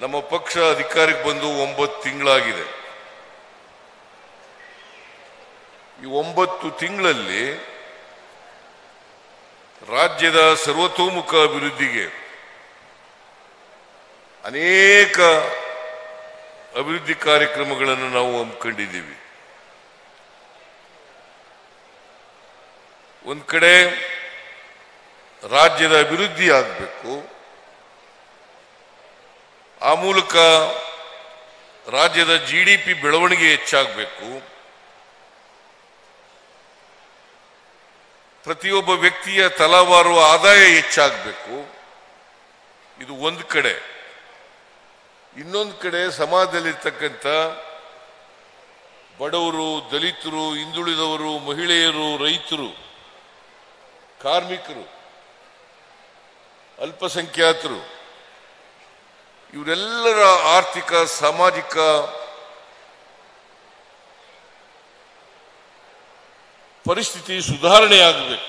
ನಮ್ಮ ಪಕ್ಷ ಅಧಿಕಾರಕ್ಕೆ ಬಂದು ಒಂಬತ್ತು ತಿಂಗಳಾಗಿದೆ. ಈ ಒಂಬತ್ತು ತಿಂಗಳಲ್ಲಿ ರಾಜ್ಯದ ಸರ್ವತೋಮುಖ ಅಭಿವೃದ್ಧಿಗೆ ಅನೇಕ ಅಭಿವೃದ್ಧಿ ಕಾರ್ಯಕ್ರಮಗಳನ್ನು ನಾವು ಹಮ್ಮಿಕೊಂಡಿದ್ದೀವಿ. ಒಂದು ಕಡೆ ರಾಜ್ಯದ ಅಭಿವೃದ್ಧಿ ಆಗಬೇಕು ಆ ಮೂಲಕ ರಾಜ್ಯದ ಜಿ ಡಿ ಪಿ ಬೆಳವಣಿಗೆ ಹೆಚ್ಚಾಗಬೇಕು. ಪ್ರತಿಯೊಬ್ಬ ವ್ಯಕ್ತಿಯ ತಲಾವಾರು ಆದಾಯ ಹೆಚ್ಚಾಗಬೇಕು. ಇದು ಒಂದು ಕಡೆ. ಇನ್ನೊಂದು ಕಡೆ ಸಮಾಜದಲ್ಲಿರ್ತಕ್ಕಂಥ ಬಡವರು, ದಲಿತರು, ಹಿಂದುಳಿದವರು, ಮಹಿಳೆಯರು, ರೈತರು, ಕಾರ್ಮಿಕರು, ಅಲ್ಪಸಂಖ್ಯಾತರು ಇವರೆಲ್ಲರ ಆರ್ಥಿಕ, ಸಾಮಾಜಿಕ ಪರಿಸ್ಥಿತಿ ಸುಧಾರಣೆ ಆಗಬೇಕು.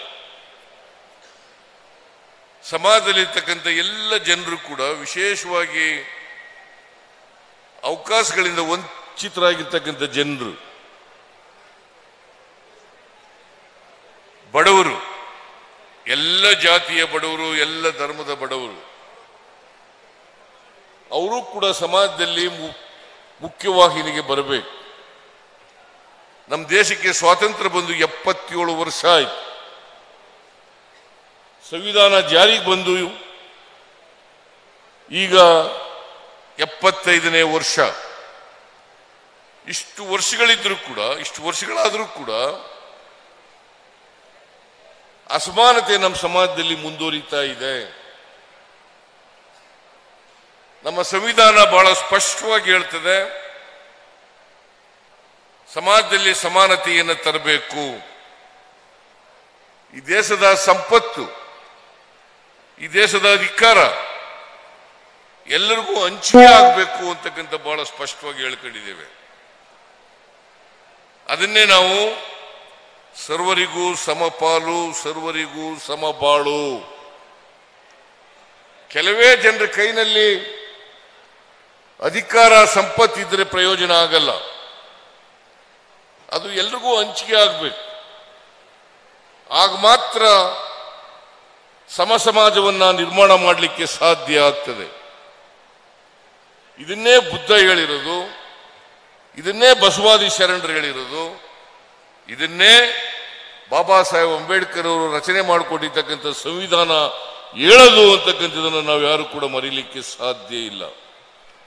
ಸಮಾಜದಲ್ಲಿರ್ತಕ್ಕಂಥ ಎಲ್ಲ ಜನರು ಕೂಡ ವಿಶೇಷವಾಗಿ ಅವಕಾಶಗಳಿಂದ ವಂಚಿತರಾಗಿರ್ತಕ್ಕಂಥ ಜನರು, ಬಡವರು, ಎಲ್ಲ ಜಾತಿಯ ಬಡವರು, ಎಲ್ಲ ಧರ್ಮದ ಬಡವರು ಅವರು ಕೂಡ ಸಮಾಜದಲ್ಲಿ ಮುಖ್ಯವಾಹಿನಿಗೆ ಬರಬೇಕು. ನಮ್ಮ ದೇಶಕ್ಕೆ ಸ್ವಾತಂತ್ರ್ಯ ಬಂದು ಎಪ್ಪತ್ತೇಳು ವರ್ಷ ಆಯ್ತು. ಸಂವಿಧಾನ ಜಾರಿಗೆ ಬಂದು ಈಗ ಎಪ್ಪತ್ತೈದನೇ ವರ್ಷ. ಇಷ್ಟು ವರ್ಷಗಳಿದ್ರೂ ಕೂಡ, ಇಷ್ಟು ವರ್ಷಗಳಾದರೂ ಕೂಡ ಅಸಮಾನತೆ ನಮ್ಮ ಸಮಾಜದಲ್ಲಿ ಮುಂದುವರಿತಾ ಇದೆ. ನಮ್ಮ ಸಂವಿಧಾನ ಬಹಳ ಸ್ಪಷ್ಟವಾಗಿ ಹೇಳ್ತದೆ ಸಮಾಜದಲ್ಲಿ ಸಮಾನತೆಯನ್ನು ತರಬೇಕು. ಈ ದೇಶದ ಸಂಪತ್ತು ಈ ದೇಶದ ಅಧಿಕಾರ ಎಲ್ಲರಿಗೂ ಹಂಚಿಕೆ ಆಗಬೇಕು ಅಂತಕ್ಕಂಥ ಬಹಳ ಸ್ಪಷ್ಟವಾಗಿ ಹೇಳ್ಕೊಂಡಿದ್ದೇವೆ. ಅದನ್ನೇ ನಾವು ಸರ್ವರಿಗೂ ಸಮಪಾಲು ಸರ್ವರಿಗೂ ಸಮಬಾಳು. ಕೆಲವೇ ಜನರ ಕೈನಲ್ಲಿ ಅಧಿಕಾರ ಸಂಪತ್ತಿದ್ರೆ ಪ್ರಯೋಜನ ಆಗಲ್ಲ. ಅದು ಎಲ್ರಿಗೂ ಹಂಚಿಕೆ ಆಗಬೇಕು. ಆಗ ಮಾತ್ರ ಸಮ ಸಮಾಜವನ್ನ ನಿರ್ಮಾಣ ಮಾಡಲಿಕ್ಕೆ ಸಾಧ್ಯ ಆಗ್ತದೆ. ಇದನ್ನೇ ಬುದ್ಧ ಹೇಳಿರೋದು, ಇದನ್ನೇ ಬಸವಾದಿ ಶರಣರು ಹೇಳಿರೋದು, ಇದನ್ನೇ ಬಾಬಾ ಸಾಹೇಬ್ ಅಂಬೇಡ್ಕರ್ ಅವರು ರಚನೆ ಮಾಡಿಕೊಂಡಿರ್ತಕ್ಕಂಥ ಸಂವಿಧಾನ ಹೇಳೋದು ಅಂತಕ್ಕಂಥದನ್ನು ನಾವು ಯಾರು ಕೂಡ ಮರೀಲಿಕ್ಕೆ ಸಾಧ್ಯ ಇಲ್ಲ.